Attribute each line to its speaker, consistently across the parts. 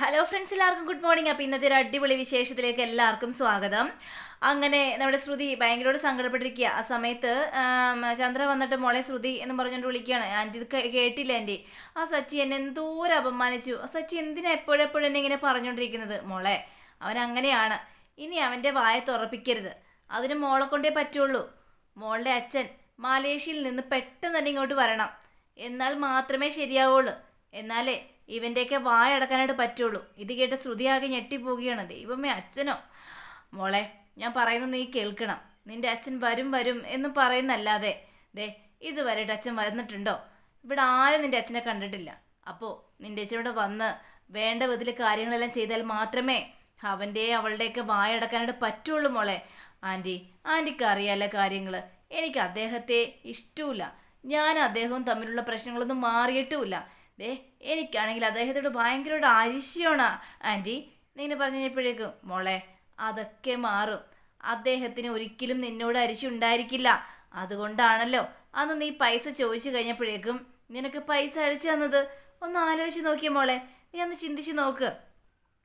Speaker 1: Hello friends എല്ലാവർക്കും good morning അപ്പോൾ ഇന്നത്തെ ഒരു അടിപൊളി വിശേഷത്തിലേക്ക് എല്ലാവർക്കും സ്വാഗതം. അങ്ങനെ നമ്മുടെ ശ്രുതി ഭയങ്കരമായിട്ട് സങ്കടപ്പെട്ടിരിക്കുക. ആ സമയത്ത് ചന്ദ്ര വന്നിട്ട് മോളെ ശ്രുതി എന്ന് പറഞ്ഞുകൊണ്ട് വിളിക്കുകയാണ്. ആന്റി ഇത് കേട്ടില്ല ആന്റി? ആ സച്ചി എന്നെ എന്തോരം അപമാനിച്ചു. ആ സച്ചി എന്തിനാ എപ്പോഴെപ്പോഴും എന്നെ ഇങ്ങനെ പറഞ്ഞുകൊണ്ടിരിക്കുന്നത്? മോളെ അവൻ അങ്ങനെയാണ്. ഇനി അവന്റെ വായ തുറപ്പിക്കരുത്. അതിന് മോളെ കൊണ്ടേ പറ്റുള്ളൂ. മോളുടെ അച്ഛൻ മലേഷ്യയിൽ നിന്ന് പെട്ടെന്ന് തന്നെ ഇങ്ങോട്ട് വരണം. എന്നാൽ മാത്രമേ ശരിയാവുള്ളൂ. എന്നാലേ ഇവന്റെയൊക്കെ വായ അടക്കാനായിട്ട് പറ്റുള്ളൂ. ഇത് കേട്ട് ശ്രുതിയാകെ ഞെട്ടിപ്പോവുകയാണ്. ദൈവമേ അച്ഛനോ? മോളെ ഞാൻ പറയുന്നത് നീ കേൾക്കണം. നിന്റെ അച്ഛൻ വരും വരും എന്ന് പറയുന്നല്ലാതെ. ദേ ഇതുവരെ അച്ഛൻ വന്നിട്ടുണ്ടോ? ഇവിടെ ആരും നിന്റെ അച്ഛനെ കണ്ടിട്ടില്ല. അപ്പോൾ നിന്റെ അച്ഛനോട് വന്ന് വേണ്ട വിധത്തിൽ കാര്യങ്ങളെല്ലാം ചെയ്താൽ മാത്രമേ അവന്റെ അവളുടെയൊക്കെ വായടക്കാനായിട്ട് പറ്റുള്ളൂ മോളെ. ആന്റി ആന്റിക്ക് അറിയാലോ കാര്യങ്ങൾ എനിക്ക് അദ്ദേഹത്തെ ഇഷ്ടമില്ല ഞാൻ അദ്ദേഹവും തമ്മിലുള്ള പ്രശ്നങ്ങളൊന്നും മാറിയിട്ടുമില്ല. ദേ എനിക്കാണെങ്കിൽ അദ്ദേഹത്തോട് ഭയങ്കര ഒരു അരിശയാണ്. ആന്റി നീ പറഞ്ഞു കഴിഞ്ഞപ്പോഴേക്കും മോളെ അതൊക്കെ മാറും. അദ്ദേഹത്തിന് ഒരിക്കലും നിന്നോട് അരിശി ഉണ്ടായിരിക്കില്ല. അതുകൊണ്ടാണല്ലോ അന്ന് നീ പൈസ ചോദിച്ചു കഴിഞ്ഞപ്പോഴേക്കും നിനക്ക് പൈസ അഴിച്ചു തന്നത്. ഒന്ന് ആലോചിച്ച് നോക്കിയ മോളെ നീ ഒന്ന് ചിന്തിച്ച് നോക്ക്.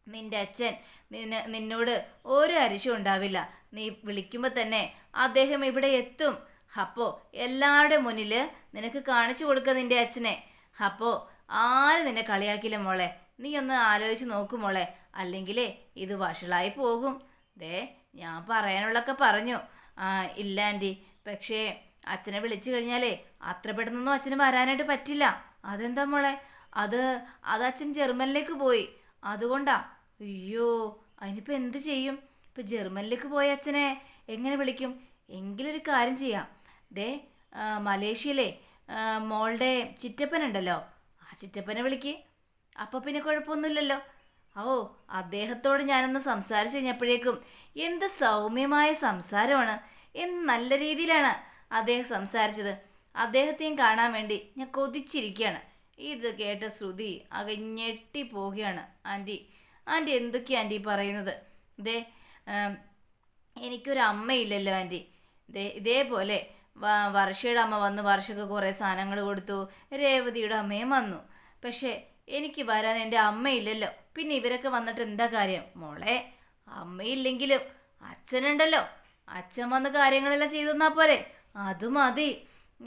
Speaker 1: നിന്റെ അച്ഛൻ നിന്നെ നിന്നോട് ഒരു അരിശം ഉണ്ടാവില്ല. നീ വിളിക്കുമ്പോൾ തന്നെ അദ്ദേഹം ഇവിടെ എത്തും. അപ്പോൾ എല്ലാവരുടെ മുന്നിൽ നിനക്ക് കാണിച്ചു കൊടുക്കുക നിന്റെ അച്ഛനെ. അപ്പോൾ ആരും നിന്നെ കളിയാക്കില്ല മോളെ? നീ ഒന്ന് ആലോചിച്ച് നോക്കും മോളെ. അല്ലെങ്കിലേ ഇത് വഷളായി പോകും. ദേ ഞാൻ പറയാനുള്ളൊക്കെ പറഞ്ഞു. ആ ഇല്ല ആന്റി പക്ഷേ അച്ഛനെ വിളിച്ചു കഴിഞ്ഞാലേ അത്ര പെട്ടെന്നൊന്നും അച്ഛന് വരാനായിട്ട് പറ്റില്ല. അതെന്താ മോളെ? അത് അത് അച്ഛൻ ജർമ്മനിലേക്ക് പോയി. അതുകൊണ്ടാ. അയ്യോ അതിനിപ്പോൾ എന്ത് ചെയ്യും? ഇപ്പം ജർമ്മനിലേക്ക് പോയ അച്ഛനെ എങ്ങനെ വിളിക്കും? എങ്കിലൊരു കാര്യം ചെയ്യാം. ദേ മലേഷ്യയിലെ മോളുടെ ചിറ്റപ്പനുണ്ടല്ലോ. ചിറ്റപ്പനെ വിളിക്ക്. അപ്പോൾ പിന്നെ കുഴപ്പമൊന്നുമില്ലല്ലോ. ഓ അദ്ദേഹത്തോട് ഞാനൊന്ന് സംസാരിച്ചു കഴിഞ്ഞപ്പോഴേക്കും എന്ത് സൗമ്യമായ സംസാരമാണ്. എന്ത് നല്ല രീതിയിലാണ് അദ്ദേഹം സംസാരിച്ചത്. അദ്ദേഹത്തെയും കാണാൻ വേണ്ടി ഞാൻ കൊതിച്ചിരിക്കുകയാണ്. ഇത് കേട്ട ശ്രുതി ആകെ ഞെട്ടി പോവുകയാണ് ആന്റി. ആന്റി എന്തൊക്കെയാ ആന്റി പറയുന്നത്? ദേ എനിക്കൊരു അമ്മയില്ലല്ലോ ആന്റി. ദേ ഇതേപോലെ വർഷയുടെ അമ്മ വന്ന് വർഷക്ക് കുറേ സാധനങ്ങൾ കൊടുത്തു. രേവതിയുടെ അമ്മയും വന്നു. പക്ഷേ എനിക്ക് വരാൻ എന്റെ അമ്മയില്ലല്ലോ. പിന്നെ ഇവരൊക്കെ വന്നിട്ട് എന്താ കാര്യം? മോളെ അമ്മയില്ലെങ്കിലും അച്ഛനുണ്ടല്ലോ. അച്ഛൻ വന്ന് കാര്യങ്ങളെല്ലാം ചെയ്തു തന്നാൽ പോരെ. അത് മതി.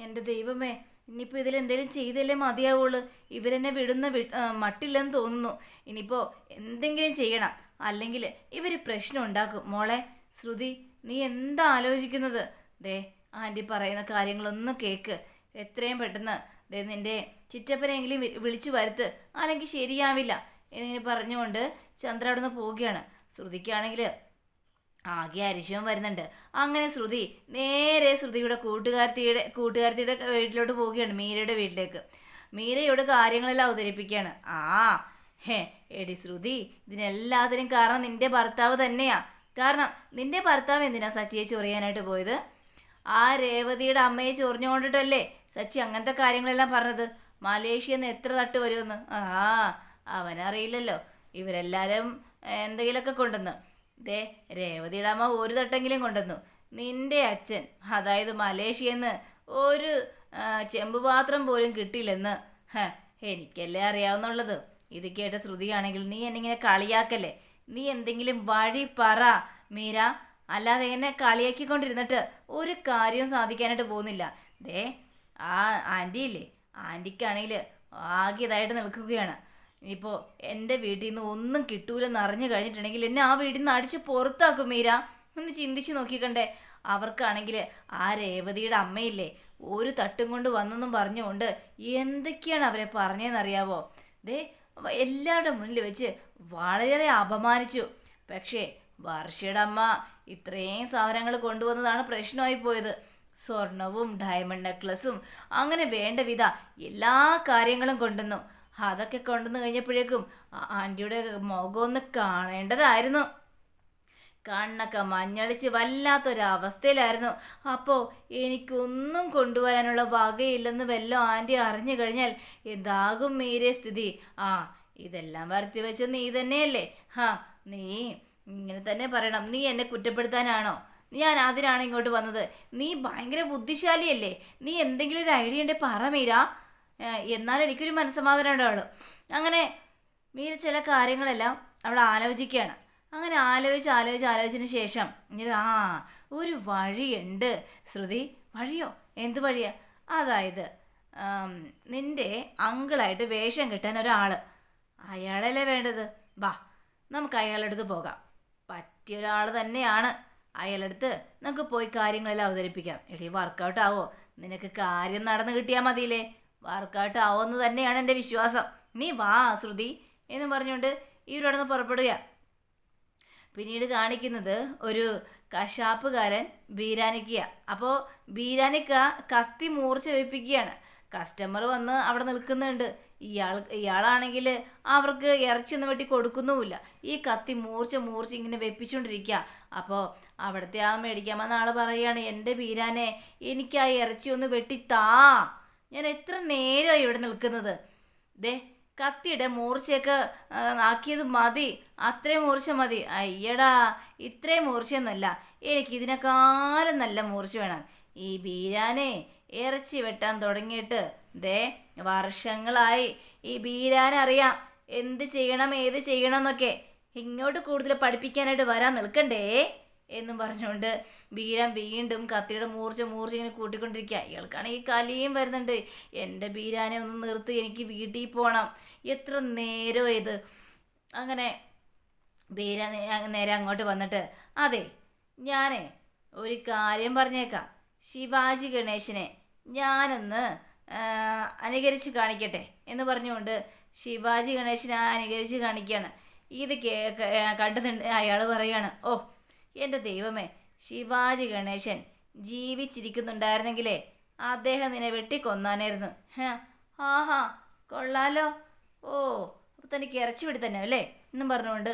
Speaker 1: എന്റെ ദൈവമേ ഇനിയിപ്പോൾ ഇതിലെന്തെങ്കിലും ചെയ്തല്ലേ മതിയാവുള്ളൂ. ഇവരെന്നെ വിടുന്ന വി മട്ടില്ലെന്ന് തോന്നുന്നു. ഇനിയിപ്പോൾ എന്തെങ്കിലും ചെയ്യണം. അല്ലെങ്കിൽ ഇവർ പ്രശ്നം ഉണ്ടാക്കും. മോളെ ശ്രുതി നീ എന്താ ആലോചിക്കുന്നത്? ദേ ആന്റി പറയുന്ന കാര്യങ്ങളൊന്നും കേക്ക്. എത്രയും പെട്ടെന്ന് ദേ നിന്റെ ചിറ്റപ്പനെങ്കിലും വിളിച്ചു വരുത്ത്. അല്ലെങ്കിൽ ശരിയാവില്ല. എന്നിങ്ങനെ പറഞ്ഞുകൊണ്ട് ചന്ദ്ര അവിടെ നിന്ന് പോവുകയാണ്. ശ്രുതിക്കാണെങ്കിൽ ആകെ അരിശവും വരുന്നുണ്ട്. അങ്ങനെ ശ്രുതി നേരെ ശ്രുതിയുടെ കൂട്ടുകാരത്തിയുടെ കൂട്ടുകാരത്തിയുടെ വീട്ടിലോട്ട് പോവുകയാണ് മീരയുടെ വീട്ടിലേക്ക്. മീരയോട് കാര്യങ്ങളെല്ലാം അവതരിപ്പിക്കുകയാണ്. ആ ഹേ എടി ശ്രുതി ഇതിനെല്ലാത്തിനും കാരണം നിന്റെ ഭർത്താവ് തന്നെയാ. കാരണം നിന്റെ ഭർത്താവ് എന്തിനാ സച്ചിയെ ചൊറിയാനായിട്ട് പോയത്? ആ രേവതിയുടെ അമ്മയെ ചൊറിഞ്ഞുകൊണ്ടിട്ടല്ലേ സച്ചി അങ്ങനത്തെ കാര്യങ്ങളെല്ലാം പറഞ്ഞത് മലേഷ്യയിൽ നിന്ന് എത്ര തട്ട് വരുമെന്ന്? ആ അവനറിയില്ലല്ലോ. ഇവരെല്ലാവരും എന്തെങ്കിലുമൊക്കെ കൊണ്ടുവന്നു. ദേ രേവതിയുടെ അമ്മ ഒരു തട്ടെങ്കിലും കൊണ്ടുവന്നു. നിന്റെ അച്ഛൻ അതായത് മലേഷ്യയിൽ ഒരു ചെമ്പ് പാത്രം പോലും കിട്ടിയില്ലെന്ന് എനിക്കല്ലേ അറിയാവുന്നുള്ളത്. ഇത് കേട്ട ശ്രുതിയാണെങ്കിൽ നീ എന്നിങ്ങനെ കളിയാക്കല്ലേ? നീ എന്തെങ്കിലും വഴി പറ മീര. അല്ലാതെ എന്നെ കളിയാക്കിക്കൊണ്ടിരുന്നിട്ട് ഒരു കാര്യവും സാധിക്കാനായിട്ട് പോകുന്നില്ല. ദേ ആ ആന്റി ഇല്ലേ ആന്റിക്കാണെങ്കിൽ ആകെ ഇതായിട്ട് നിൽക്കുകയാണ്. ഇനിയിപ്പോൾ എന്റെ വീട്ടിൽ നിന്ന് ഒന്നും കിട്ടൂലെന്ന് അറിഞ്ഞു കഴിഞ്ഞിട്ടുണ്ടെങ്കിൽ എന്നെ ആ വീട്ടിൽ നിന്ന് അടിച്ച് പുറത്താക്കും മീര. ഒന്ന് ചിന്തിച്ച് നോക്കിക്കണ്ടേ. അവർക്കാണെങ്കിൽ ആ രേവതിയുടെ അമ്മയില്ലേ? ഒരു തട്ടും കൊണ്ട് വന്നെന്നും പറഞ്ഞുകൊണ്ട് എന്തൊക്കെയാണ് അവരെ പറഞ്ഞതെന്നറിയാവോ ദേ എല്ലാവരുടെ മുന്നിൽ വെച്ച് വളരെ അപമാനിച്ചു. പക്ഷേ വർഷയുടെ അമ്മ ഇത്രയും സാധനങ്ങൾ കൊണ്ടുവന്നതാണ് പ്രശ്നമായി പോയത് സ്വർണവും ഡയമണ്ട് നെക്ലസും അങ്ങനെ വേണ്ട വിധ എല്ലാ കാര്യങ്ങളും കൊണ്ടുവന്നു. അതൊക്കെ കൊണ്ടുവന്ന് കഴിഞ്ഞപ്പോഴേക്കും ആന്റിയുടെ മുഖം ഒന്ന് കാണേണ്ടതായിരുന്നു. കണ്ണൊക്കെ മഞ്ഞളിച്ച് വല്ലാത്തൊരവസ്ഥയിലായിരുന്നു. അപ്പോൾ എനിക്കൊന്നും കൊണ്ടുവരാനുള്ള വകയില്ലെന്ന് വല്ലോ ആന്റി അറിഞ്ഞു കഴിഞ്ഞാൽ എന്താകും മീരെ സ്ഥിതി? ആ ഇതെല്ലാം വരുത്തി വെച്ച് നീ തന്നെയല്ലേ? ഹാ നീ ഇങ്ങനെ തന്നെ പറയണം. നീ എന്നെ കുറ്റപ്പെടുത്താനാണോ? ഞാൻ അതിനാണ് ഇങ്ങോട്ട് വന്നത്. നീ ഭയങ്കര ബുദ്ധിശാലിയല്ലേ? നീ എന്തെങ്കിലും ഒരു ഐഡിയ ഉണ്ടെങ്കിൽ പറ മീര. എന്നാൽ എനിക്കൊരു മനസ്സമാധാനം ഉണ്ടാവുള്ളൂ അങ്ങനെ മീര ചില കാര്യങ്ങളെല്ലാം അവിടെ ആലോചിക്കുകയാണ്. അങ്ങനെ ആലോചിച്ച് ആലോചിച്ച് ആലോചിച്ചതിന് ശേഷം ഇങ്ങനെ ആ ഒരു വഴിയുണ്ട്. ശ്രുതി വഴിയോ? എന്ത് വഴിയാ? അതായത് നിന്റെ അങ്കിളായിട്ട് വേഷം കിട്ടാൻ ഒരാൾ. അയാളല്ലേ വേണ്ടത്? ബാ നമുക്ക് അയാളുടെ അടുത്ത് പോകാം. പറ്റിയ ഒരാൾ തന്നെയാണ്. അയാളുടെ അടുത്ത് നമുക്ക് പോയി കാര്യങ്ങളെല്ലാം അവതരിപ്പിക്കാം. എടി വർക്കൗട്ട് ആവോ? നിനക്ക് കാര്യം നടന്നു കിട്ടിയാൽ മതിയില്ലേ? വർക്കൗട്ട് ആവുമെന്ന് തന്നെയാണ് എന്റെ വിശ്വാസം. നീ വാ ശ്രുതി എന്ന് പറഞ്ഞുകൊണ്ട് ഇവരോട് പുറപ്പെടുക. പിന്നീട് കാണിക്കുന്നത് ഒരു കശാപ്പുകാരൻ ബീരാനിക്കുക അപ്പോൾ ബീരാനിക്ക കത്തി മൂർച്ച വെപ്പിക്കുകയാണ് കസ്റ്റമർ വന്ന് അവിടെ നിൽക്കുന്നുണ്ട്. ഇയാൾ ഇയാളാണെങ്കിൽ അവർക്ക് ഇറച്ചിയൊന്നും വെട്ടി കൊടുക്കുന്നുമില്ല. ഈ കത്തി മൂർച്ച മൂർച്ച ഇങ്ങനെ വെപ്പിച്ചുകൊണ്ടിരിക്കുക അപ്പോൾ അവിടുത്തെ ആ മേടിക്കാൻ ആൾ പറയുകയാണ് എന്റെ ബീരാനെ എനിക്ക് ആ ഇറച്ചി ഒന്ന് വെട്ടിത്താ ഞാൻ എത്ര നേരമായി ഇവിടെ നിൽക്കുന്നത്. ദേ കത്തിയുടെ മൂർച്ചയൊക്കെ ആക്കിയത് മതി. അത്രയും മൂർച്ച മതി. അയ്യടാ ഇത്രയും മൂർച്ചയൊന്നുമല്ല. എനിക്ക് ഇതിനേക്കാളും നല്ല മൂർച്ച വേണം. ഈ ബീരാനെ ഇറച്ചി വെട്ടാൻ തുടങ്ങിയിട്ട് ദേ വർഷങ്ങളായി ഈ ബീരാനറിയാം എന്ത് ചെയ്യണം ഏത് ചെയ്യണം എന്നൊക്കെ. ഇങ്ങോട്ട് കൂടുതൽ പഠിപ്പിക്കാനായിട്ട് വരാൻ നിൽക്കണ്ടേ? എന്നും പറഞ്ഞുകൊണ്ട് ബീരാൻ വീണ്ടും കത്തിയുടെ മൂർച്ച മൂർച്ച ഇങ്ങനെ കൂട്ടിക്കൊണ്ടിരിക്കുക. ഇയാൾക്കാണെങ്കിൽ കലിയും വരുന്നുണ്ട്. എന്റെ ബീരാനെ ഒന്ന് നിർത്തി എനിക്ക് വീട്ടിൽ പോകണം എത്ര നേരം ഇത്. അങ്ങനെ ബീര നേരെ അങ്ങോട്ട് വന്നിട്ട് അതെ ഞാനേ ഒരു കാര്യം പറഞ്ഞേക്കാം. ശിവാജി ഗണേശനെ ഞാനൊന്ന് അനുകരിച്ച് കാണിക്കട്ടെ എന്ന് പറഞ്ഞുകൊണ്ട് ശിവാജി ഗണേശനെ അനുകരിച്ച് കാണിക്കുകയാണ്. ഇത് കണ്ടതുണ്ട് അയാൾ പറയുകയാണ് ഓ എന്റെ ദൈവമേ ശിവാജി ഗണേശൻ ജീവിച്ചിരിക്കുന്നുണ്ടായിരുന്നെങ്കിലേ അദ്ദേഹം നിന്നെ വെട്ടിക്കൊന്നാനായിരുന്നു. ഹാ ആഹാ കൊള്ളാലോ. ഓ അപ്പോൾ തനിക്ക് ഇറച്ചി വിട്ട് തന്നെ അല്ലേ? എന്നും പറഞ്ഞുകൊണ്ട്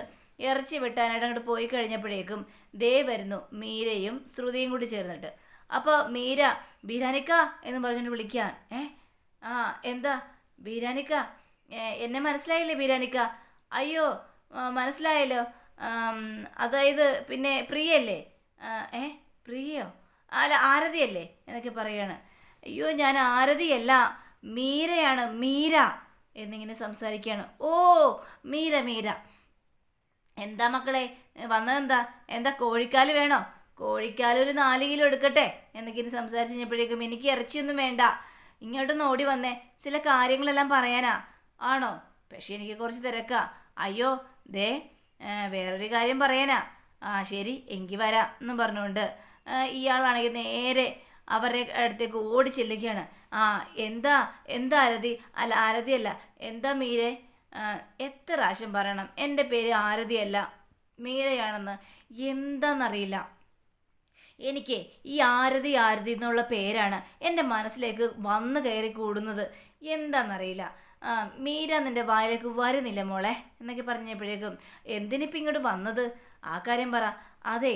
Speaker 1: ഇറച്ചി വെട്ടാനായിട്ട് അങ്ങോട്ട് പോയി കഴിഞ്ഞപ്പോഴേക്കും ദേ വരുന്നു മീരയും ശ്രുതിയും കൂടി ചേർന്നിട്ട്. അപ്പോൾ മീര ബീരാനിക്ക എന്ന് പറഞ്ഞുകൊണ്ട് വിളിക്കാൻ ഏ? ആ എന്താ? ബീരാനിക്ക എന്നെ മനസ്സിലായില്ലേ ബീരാനിക്ക അയ്യോ മനസ്സിലായല്ലോ. അതായത് പിന്നെ പ്രിയല്ലേ ഏ? പ്രിയയോ? അല്ല ആരതിയല്ലേ? എന്നൊക്കെ പറയാണ്. അയ്യോ ഞാൻ ആരതിയല്ല. മീരയാണ് മീര എന്നിങ്ങനെ സംസാരിക്കുകയാണ് ഓ മീര മീര. എന്താ മക്കളെ? വന്നതെന്താ? എന്താ കോഴിക്കാൽ വേണോ? കോഴിക്കാൽ ഒരു നാല് കിലോ എടുക്കട്ടെ? എന്നൊക്കെ സംസാരിച്ച് കഴിഞ്ഞപ്പോഴേക്കും എനിക്ക് ഇറച്ചിയൊന്നും വേണ്ട. ഇങ്ങോട്ടൊന്ന് ഓടി വന്നേ. ചില കാര്യങ്ങളെല്ലാം പറയാനാ. ആണോ? പക്ഷെ എനിക്ക് കുറച്ച് തിരക്കാ. അയ്യോ ദേ വേറൊരു കാര്യം പറയാനാ. ആ ശരി എങ്കിൽ വരാം എന്ന് പറഞ്ഞുകൊണ്ട് ഇയാളാണെങ്കിൽ നേരെ അവരുടെ അടുത്തേക്ക് ഓടി ചെല്ലുകയാണ്. ആ എന്താ എന്താ ആരതി? അല്ല ആരതിയല്ല. എന്താ മീരെ? എത്ര പ്രാവശ്യം പറയണം? എന്റെ പേര് ആരതിയല്ല. മീരയാണെന്ന് എന്താണെന്നറിയില്ല എനിക്ക് ഈ ആരതി ആരതി എന്നുള്ള പേരാണ് എന്റെ മനസ്സിലേക്ക് വന്നു കയറി കൂടുന്നത്. എന്താണെന്നറിയില്ല മീര നിന്റെ വായിലേക്ക് വരുന്നില്ല മോളെ എന്നൊക്കെ പറഞ്ഞപ്പോഴേക്കും എന്തിനിപ്പം ഇങ്ങോട്ട് വന്നത്? ആ കാര്യം പറ. അതെ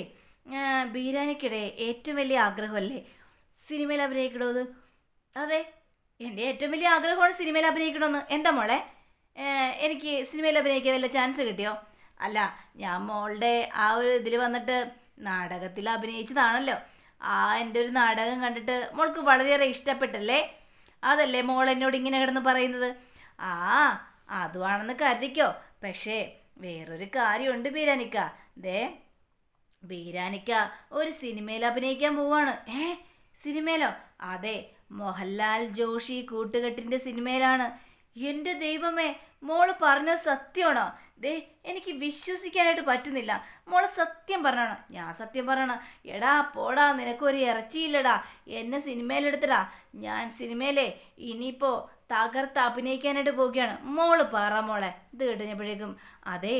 Speaker 1: ബീരാനിക്കിടെ ഏറ്റവും വലിയ ആഗ്രഹമല്ലേ സിനിമയിൽ അഭിനയിക്കണത്? അതെ എന്റെ ഏറ്റവും വലിയ ആഗ്രഹമാണ് സിനിമയിൽ അഭിനയിക്കണമെന്ന് എന്താ മോളെ? എനിക്ക് സിനിമയിൽ അഭിനയിക്കാൻ വല്ല ചാൻസ് കിട്ടിയോ? അല്ല ഞാൻ മോളുടെ ആ ഒരു ഇതിൽ വന്നിട്ട് നാടകത്തിൽ അഭിനയിച്ചതാണല്ലോ. ആ എന്റെ ഒരു നാടകം കണ്ടിട്ട് മോൾക്ക് വളരെയേറെ ഇഷ്ടപ്പെട്ടല്ലേ? അതല്ലേ മോൾ എന്നോട് ഇങ്ങനെ കിടന്ന് പറയുന്നത്? ആ അതുവാണെന്ന് കരുതിക്കോ. പക്ഷേ വേറൊരു കാര്യമുണ്ട് ബീരാനിക്ക. ദേ ബീരാനിക്ക ഒരു സിനിമയിൽ അഭിനയിക്കാൻ പോവാണ്. ഏ സിനിമയിലോ? അതെ മോഹൻലാൽ ജോഷി കൂട്ടുകെട്ടിന്റെ സിനിമയിലാണ്. എന്റെ ദൈവമേ മോൾ പറഞ്ഞത് സത്യമാണോ? ദേ എനിക്ക് വിശ്വസിക്കാനായിട്ട് പറ്റുന്നില്ല. മോൾ സത്യം പറഞ്ഞാണോ? ഞാൻ സത്യം പറയണ എടാ പോടാ നിനക്കൊരു ഇറച്ചിയില്ലടാ. എന്നെ സിനിമയിലെടുത്തടാ. ഞാൻ സിനിമയിലെ ഇനിയിപ്പോ തകർത്ത് അഭിനയിക്കാനായിട്ട് പോവുകയാണ്. മോൾ പറ മോളെ. ഇത് കേട്ടുകഴിഞ്ഞപ്പോഴേക്കും അതെ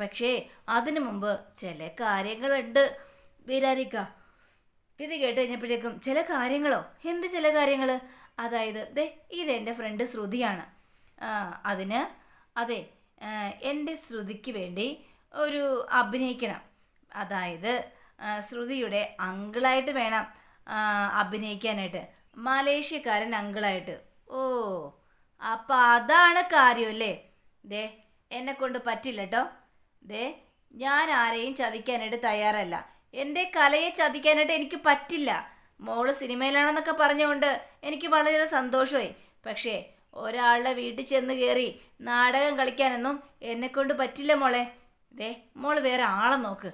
Speaker 1: പക്ഷേ അതിനു മുമ്പ് ചില കാര്യങ്ങളുണ്ട്. വിരാരിക്ക ഇത് കേട്ട് കഴിഞ്ഞപ്പോഴേക്കും ചില കാര്യങ്ങളോ? എന്ത് ചില കാര്യങ്ങൾ അതായത് ദേ ഇത് എന്റെ ഫ്രണ്ട് ശ്രുതിയാണ്. അതിന് അതെ എന്റെ ശ്രുതിക്ക് വേണ്ടി ഒരു അഭിനയിക്കണം. അതായത് ശ്രുതിയുടെ അങ്കിളായിട്ട് വേണം അഭിനയിക്കാനായിട്ട്. മലേഷ്യക്കാരൻ അങ്കിളായിട്ട്. ഓ അപ്പം അതാണ് കാര്യമല്ലേ ദേ എന്നെ കൊണ്ട് പറ്റില്ല കേട്ടോ ദേ ഞാൻ ആരെയും ചതിക്കാനായിട്ട് തയ്യാറല്ല. എന്റെ കലയെ ചതിക്കാനായിട്ട് എനിക്ക് പറ്റില്ല. മോൾ സിനിമയിലാണെന്നൊക്കെ പറഞ്ഞുകൊണ്ട് എനിക്ക് വളരെ സന്തോഷമായി. പക്ഷേ ഒരാളുടെ വീട്ടിൽ ചെന്ന് കയറി നാടകം കളിക്കാനൊന്നും എന്നെക്കൊണ്ട് പറ്റില്ല മോളെ. ദേ മോൾ വേറെ ആളെ നോക്ക്.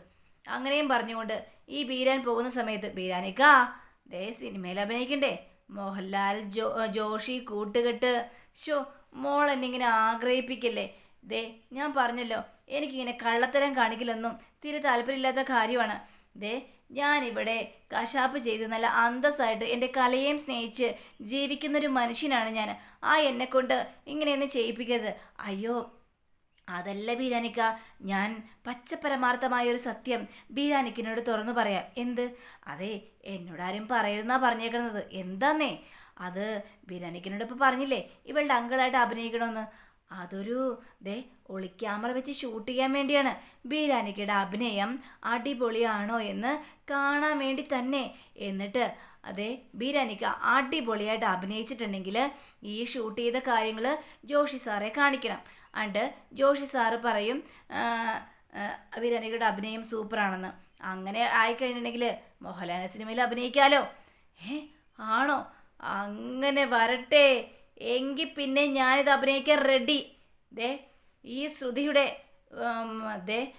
Speaker 1: അങ്ങനെയും പറഞ്ഞുകൊണ്ട് ഈ ബീരാൻ പോകുന്ന സമയത്ത് ബീരാനിക്കാ ദേ സിനിമയിൽ അഭിനയിക്കണ്ടേ? മോഹൻലാൽ ജോ ജോഷി കൂട്ടുകെട്ട്. ഷോ മോൾ എന്നിങ്ങനെ ആഗ്രഹിപ്പിക്കല്ലേ? ദേ ഞാൻ പറഞ്ഞല്ലോ എനിക്കിങ്ങനെ കള്ളത്തരം കാണിക്കലൊന്നും തീരെ താല്പര്യമില്ലാത്ത കാര്യമാണ്. ദേ ഞാനിവിടെ കശാപ്പ് ചെയ്ത് നല്ല അന്തസ്സായിട്ട് എന്റെ കലയെയും സ്നേഹിച്ച് ജീവിക്കുന്നൊരു മനുഷ്യനാണ് ഞാൻ. ആ എന്നെക്കൊണ്ട് ഇങ്ങനെയൊന്നും ചെയ്യിപ്പിക്കരുത്. അയ്യോ അതല്ല ബീരാനിക്ക. ഞാൻ പച്ചപരമാർത്ഥമായ ഒരു സത്യം ബീരാനിക്കിനോട് തുറന്നു പറയാം. എന്ത്? അതെ എന്നോട് ആരും പറയുന്നാ പറഞ്ഞേക്കുന്നത് എന്താന്നേ? അത് ബീരാനിക്കിനോട് ഇപ്പോൾ പറഞ്ഞില്ലേ? ഇവളുടെ അങ്കിളായിട്ട് അഭിനയിക്കണമെന്ന് അതൊരു ദേ ഒളി ക്യാമറ വെച്ച് ഷൂട്ട് ചെയ്യാൻ വേണ്ടിയാണ്. ബീരാനിക്കയുടെ അഭിനയം അടിപൊളിയാണോ എന്ന് കാണാൻ വേണ്ടി തന്നെ. എന്നിട്ട് അതെ ബീരാനിക്ക അടിപൊളിയായിട്ട് അഭിനയിച്ചിട്ടുണ്ടെങ്കിൽ ഈ ഷൂട്ട് ചെയ്ത കാര്യങ്ങൾ ജോഷി സാറെ കാണിക്കണം. അണ്ട് ജോഷി സാറ് പറയും ബീരാനിക്കയുടെ അഭിനയം സൂപ്പറാണെന്ന്. അങ്ങനെ ആയിക്കഴിഞ്ഞിട്ടുണ്ടെങ്കിൽ മോഹൻലാൽ സിനിമയിൽ അഭിനയിക്കാലോ? ഏ ആണോ? അങ്ങനെ വരട്ടെ. എങ്കിൽ പിന്നെ ഞാനിത് അഭിനയിക്കാൻ റെഡി ദേ ഈ ശ്രുതിയുടെ ദേ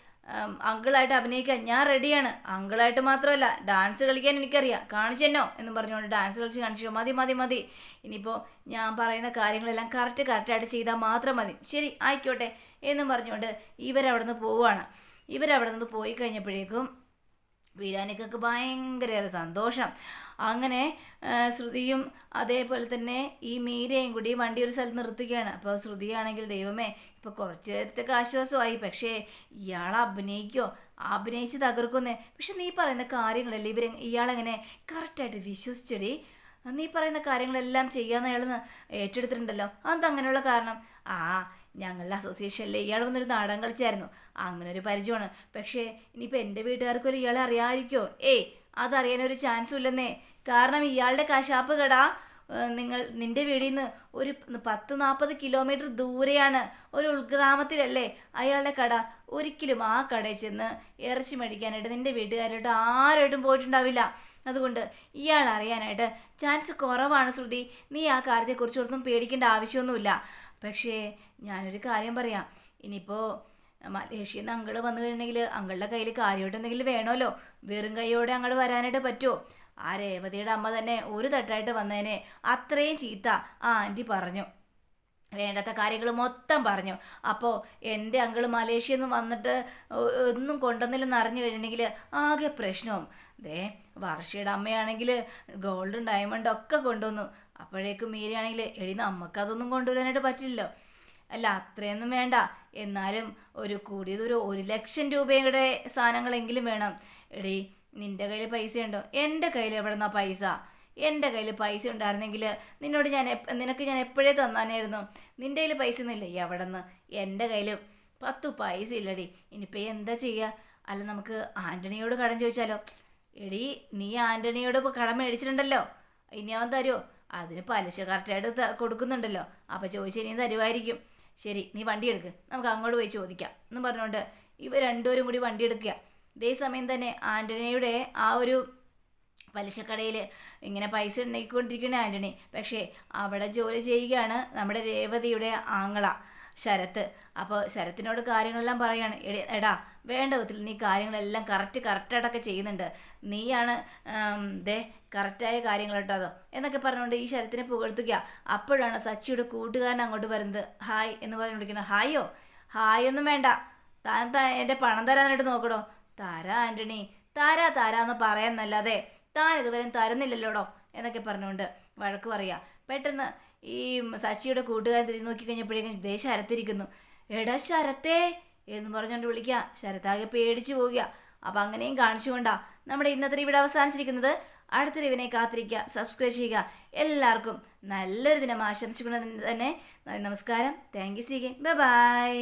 Speaker 1: അങ്കിളായിട്ട് അഭിനയിക്കാൻ ഞാൻ റെഡിയാണ് അങ്കിളായിട്ട് മാത്രമല്ല ഡാൻസ് കളിക്കാൻ എനിക്കറിയാം. കാണിച്ചെന്നോ എന്ന് പറഞ്ഞുകൊണ്ട് ഡാൻസ് കളിച്ച് കാണിച്ചു. മതി മതി മതി. ഇനിയിപ്പോൾ ഞാൻ പറയുന്ന കാര്യങ്ങളെല്ലാം കറക്റ്റ് കറക്റ്റായിട്ട് ചെയ്താൽ മാത്രം മതി. ശരി ആയിക്കോട്ടെ എന്നും പറഞ്ഞുകൊണ്ട് ഇവരവിടെ നിന്ന് പോവുകയാണ്. ഇവരവിടെ നിന്ന് പോയി കഴിഞ്ഞപ്പോഴേക്കും വീരാനിക്കൊക്കെ ഭയങ്കര സന്തോഷം. അങ്ങനെ ശ്രുതിയും അതേപോലെ തന്നെ ഈ മീരയും കൂടി വണ്ടി ഒരു സ്ഥലത്ത് നിർത്തുകയാണ്. അപ്പോൾ ശ്രുതിയാണെങ്കിൽ ദൈവമേ ഇപ്പോൾ കുറച്ച് നേരത്തേക്ക് ആശ്വാസമായി. പക്ഷേ ഇയാൾ അഭിനയിക്കോ? അഭിനയിച്ച് തകർക്കുന്നേ പക്ഷെ നീ പറയുന്ന കാര്യങ്ങളല്ലേ ഇവർ ഇയാളെങ്ങനെ കറക്റ്റായിട്ട് വിശ്വസിച്ചടി? നീ പറയുന്ന കാര്യങ്ങളെല്ലാം ചെയ്യാമെന്ന് അയാൾ ഏറ്റെടുത്തിട്ടുണ്ടല്ലോ. അതങ്ങനെയുള്ള കാരണം? ആ ഞങ്ങളുടെ അസോസിയേഷനിൽ ഇയാൾ വന്നൊരു നാടകം കളിച്ചായിരുന്നു. അങ്ങനെ ഒരു പരിചയമാണ്. പക്ഷേ ഇനിയിപ്പോൾ എന്റെ വീട്ടുകാർക്കൊരു ഇയാളെ അറിയാമായിരിക്കോ ഏയ് അതറിയാനൊരു ചാൻസും ഇല്ലെന്നേ കാരണം ഇയാളുടെ കശാപ്പ് കട. നിങ്ങൾ നിന്റെ വീടിൽ നിന്ന് ഒരു പത്ത് നാൽപ്പത് കിലോമീറ്റർ ദൂരെയാണ്. ഒരു ഉൾഗ്രാമത്തിലല്ലേ അയാളുടെ കട. ഒരിക്കലും ആ കടയിൽ ചെന്ന് ഇറച്ചി മേടിക്കാനായിട്ട് നിന്റെ വീട്ടുകാരോട്ട് ആരോട്ടും പോയിട്ടുണ്ടാവില്ല. അതുകൊണ്ട് ഇയാൾ അറിയാനായിട്ട് ചാൻസ് കുറവാണ് ശ്രുതി. നീ ആ കാര്യത്തെക്കുറിച്ചൊന്നും പേടിക്കേണ്ട ആവശ്യമൊന്നുമില്ല. പക്ഷേ ഞാനൊരു കാര്യം പറയാം. ഇനിയിപ്പോൾ മലേഷ്യയിൽ നിന്ന് അങ്കിൾ വന്നു കഴിഞ്ഞിട്ടുണ്ടെങ്കിൽ അങ്കിളുടെ കയ്യിൽ കാര്യമായിട്ട് എന്തെങ്കിലും വേണമല്ലോ വെറും കൈയോടെ അങ്ങോട്ട് വരാനായിട്ട് പറ്റുമോ ആ രേവതിയുടെ അമ്മ തന്നെ ഒരു തട്ടായിട്ട് വന്നതിനെ അത്രയും ചീത്ത ആ ആന്റി പറഞ്ഞു. വേണ്ടാത്ത കാര്യങ്ങൾ മൊത്തം പറഞ്ഞു. അപ്പോൾ എന്റെ അങ്കിൾ മലേഷ്യയിൽ നിന്ന് വന്നിട്ട് ഒന്നും കൊണ്ടുവന്നില്ലെന്ന് അറിഞ്ഞു കഴിഞ്ഞിട്ടുണ്ടെങ്കിൽ ആകെ പ്രശ്നവും. ദേ വർഷയുടെ അമ്മയാണെങ്കിൽ ഗോൾഡും ഡയമണ്ടും ഒക്കെ കൊണ്ടുവന്നു. അപ്പോഴേക്കും മീരയാണെങ്കിൽ എടി നമുക്കതൊന്നും കൊണ്ടുവരാനായിട്ട് പറ്റില്ലല്ലോ. അല്ല അത്രയൊന്നും വേണ്ട. എന്നാലും ഒരു കൂടിയത് ഒരു ഒരു ലക്ഷം രൂപയുടെ സാധനങ്ങളെങ്കിലും വേണം. എടി നിന്റെ കയ്യിൽ പൈസ ഉണ്ടോ എന്റെ കയ്യിൽ എവിടെന്നാ പൈസ? എന്റെ കയ്യിൽ പൈസ ഉണ്ടായിരുന്നെങ്കിൽ നിന്നോട് ഞാൻ നിനക്ക് ഞാൻ എപ്പോഴേ തന്നാനായിരുന്നു? നിന്റെ കയ്യിൽ പൈസ ഒന്നുമില്ലേ? എവിടെ നിന്ന് എന്റെ കയ്യിൽ പത്ത് പൈസ ഇല്ലടി. ഇനിയിപ്പോൾ എന്താ ചെയ്യുക അല്ല നമുക്ക് ആന്റണിയോട് കടം ചോദിച്ചാലോ? എടി നീ ആന്റണിയോട് ഇപ്പോൾ കടം മേടിച്ചിട്ടുണ്ടല്ലോ. ഇനി അവൻ തരുമോ അതിന് പലിശ കറക്റ്റായിട്ട് കൊടുക്കുന്നുണ്ടല്ലോ. അപ്പോൾ ചോദിച്ചാൽ ഇനി തരുമായിരിക്കും ശരി നീ വണ്ടി എടുക്ക്. നമുക്ക് അങ്ങോട്ട് പോയി ചോദിക്കാം. എന്ന് പറഞ്ഞുകൊണ്ട് ഇവ രണ്ടുപേരും കൂടി വണ്ടി എടുക്കുക. ഇതേ സമയം തന്നെ ആന്റണിയുടെ ആ ഒരു പലിശക്കടയിൽ ഇങ്ങനെ പൈസ ഉണ്ടാക്കിക്കൊണ്ടിരിക്കുന്ന ആന്റണി പക്ഷേ അവിടെ ജോലി ചെയ്യുകയാണ് നമ്മുടെ രേവതിയുടെ ആങ്ങള ശരത്ത്. അപ്പോൾ ശരത്തിനോട് കാര്യങ്ങളെല്ലാം പറയാണ്. എടി വേണ്ട വിധത്തിൽ നീ കാര്യങ്ങളെല്ലാം കറക്റ്റ് കറക്റ്റായിട്ടൊക്കെ ചെയ്യുന്നുണ്ട്. നീയാണ് ദേ കറക്റ്റായ കാര്യങ്ങൾ കേട്ടോ എന്നൊക്കെ പറഞ്ഞുകൊണ്ട് ഈ ശരത്തിനെ പുകഴ്ത്തുക. അപ്പോഴാണ് സച്ചിയുടെ കൂട്ടുകാരൻ അങ്ങോട്ട് വരുന്നത്. ഹായ് എന്ന് പറഞ്ഞു വിളിക്കുന്നത് ഹായോ? ഹായ് ഒന്നും വേണ്ട. താൻ എന്റെ പണം തരാനായിട്ട് നോക്കണോ? താരാ ആന്റണി താരാ താരാന്ന് പറയാന്നല്ലാതെ താൻ ഇതുവരെ തരുന്നില്ലല്ലോടോ? എന്നൊക്കെ പറഞ്ഞുകൊണ്ട് വഴക്ക് പറയാ. പെട്ടെന്ന് ഈ സച്ചിയുടെ കൂട്ടുകാരൻ തിരിഞ്ഞു നോക്കി കഴിഞ്ഞപ്പോഴേക്കും ദേ ശരത്തിരിക്കുന്നു എടാ ശരത്തേ! എന്ന് പറഞ്ഞുകൊണ്ട് വിളിക്കുക ശരത്താകെ പേടിച്ചു പോവുക അപ്പം അങ്ങനെയും കാണിച്ചുകൊണ്ടാ നമ്മുടെ ഇന്നത്തെ ഇവിടെ അവസാനിച്ചിരിക്കുന്നത്. അടുത്ത റിവിനെ കാത്തിരിക്കുക സബ്സ്ക്രൈബ് ചെയ്യുക. എല്ലാവർക്കും നല്ലൊരു ദിനം ആശംസിക്കുന്നത് തന്നെ. നമസ്കാരം. Thank you C by